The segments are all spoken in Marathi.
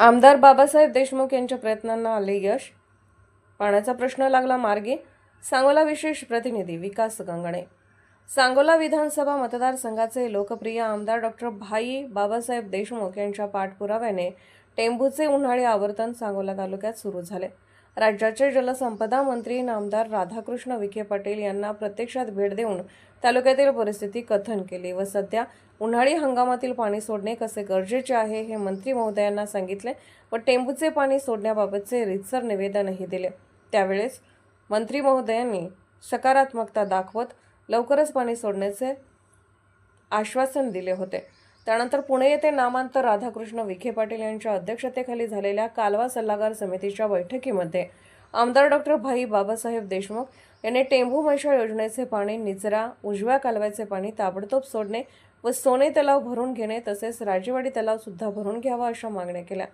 आमदार बाबासाहेब देशमुख यांच्या प्रयत्नांना आले यश. पाण्याचा प्रश्न लागला मार्गी. सांगोला विशेष प्रतिनिधी विकास गंगणे. सांगोला विधानसभा मतदारसंघाचे लोकप्रिय आमदार डॉक्टर भाई बाबासाहेब देशमुख यांच्या पाठपुराव्याने टेंभूचे उन्हाळी आवर्तन सांगोला तालुक्यात सुरू झाले. राज्याचे जलसंपदा मंत्री नामदार राधाकृष्ण विखे पाटील यांना प्रत्यक्षात भेट देऊन तालुक्यातील परिस्थिती कथन केली व सध्या उन्हाळी हंगामातील पाणी सोडणे कसे गरजेचे आहे हे मंत्री महोदयांना सांगितले व टेंबूचे पाणी सोडण्याबाबतचे रितसर निवेदनही दिले. त्यावेळेस मंत्री महोदयांनी सकारात्मकता दाखवत लवकरच पाणी सोडण्याचे आश्वासन दिले होते. त्यानंतर पुणे येथे नामांतर राधाकृष्ण विखे पाटील यांच्या अध्यक्षतेखाली झालेल्या कालवा सल्लागार समितीच्या बैठकीमध्ये आमदार डॉक्टर भाई बाबासाहेब देशमुख यांनी टेंभू मैशा योजनेचे पाणी निचरा उजव्या कालव्याचे पाणी ताबडतोब सोडणे व सोने तलाव भरून घेणे तसेच राजेवाडी तलाव सुद्धा भरून घ्यावा अशा मागण्या केल्या.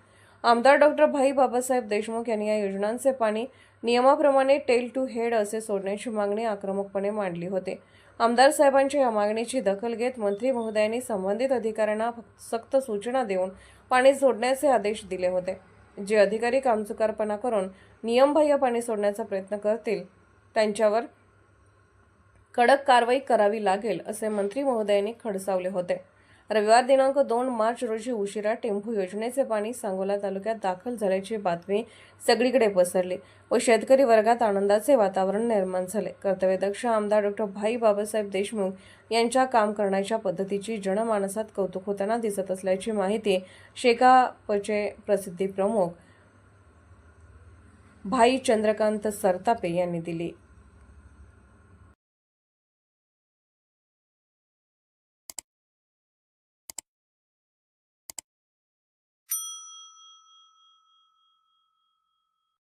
आमदार डॉक्टर भाई बाबासाहेब देशमुख यांनी या योजनांचे पाणी नियमाप्रमाणे टेल टू हेड असे सोडण्याची मागणी आक्रमकपणे मांडली होती. आमदार साहेबांच्या या मागणीची दखल घेत मंत्री महोदयांनी संबंधित अधिकाऱ्यांना सक्त सूचना देऊन पाणी सोडण्याचे आदेश दिले होते. जे अधिकारी कामचुकारपणा करून नियमबाह्य पाणी सोडण्याचा प्रयत्न करतील त्यांच्यावर कडक कारवाई करावी लागेल असे मंत्री महोदयांनी खडसावले होते. रविवार दिनांक दोन मार्च रोजी उशिरा टेंभू योजनेचे पाणी सांगोला तालुक्यात दाखल झाल्याची बातमी सगळीकडे पसरली व शेतकरी वर्गात आनंदाचे वातावरण निर्माण झाले. कर्तव्यदक्ष आमदार डॉक्टर भाई बाबासाहेब देशमुख यांच्या काम करण्याच्या पद्धतीची जनमानसात कौतुक होताना दिसत असल्याची माहिती शेकापचे प्रसिद्धी प्रमुख भाई चंद्रकांत सरतापे यांनी दिली.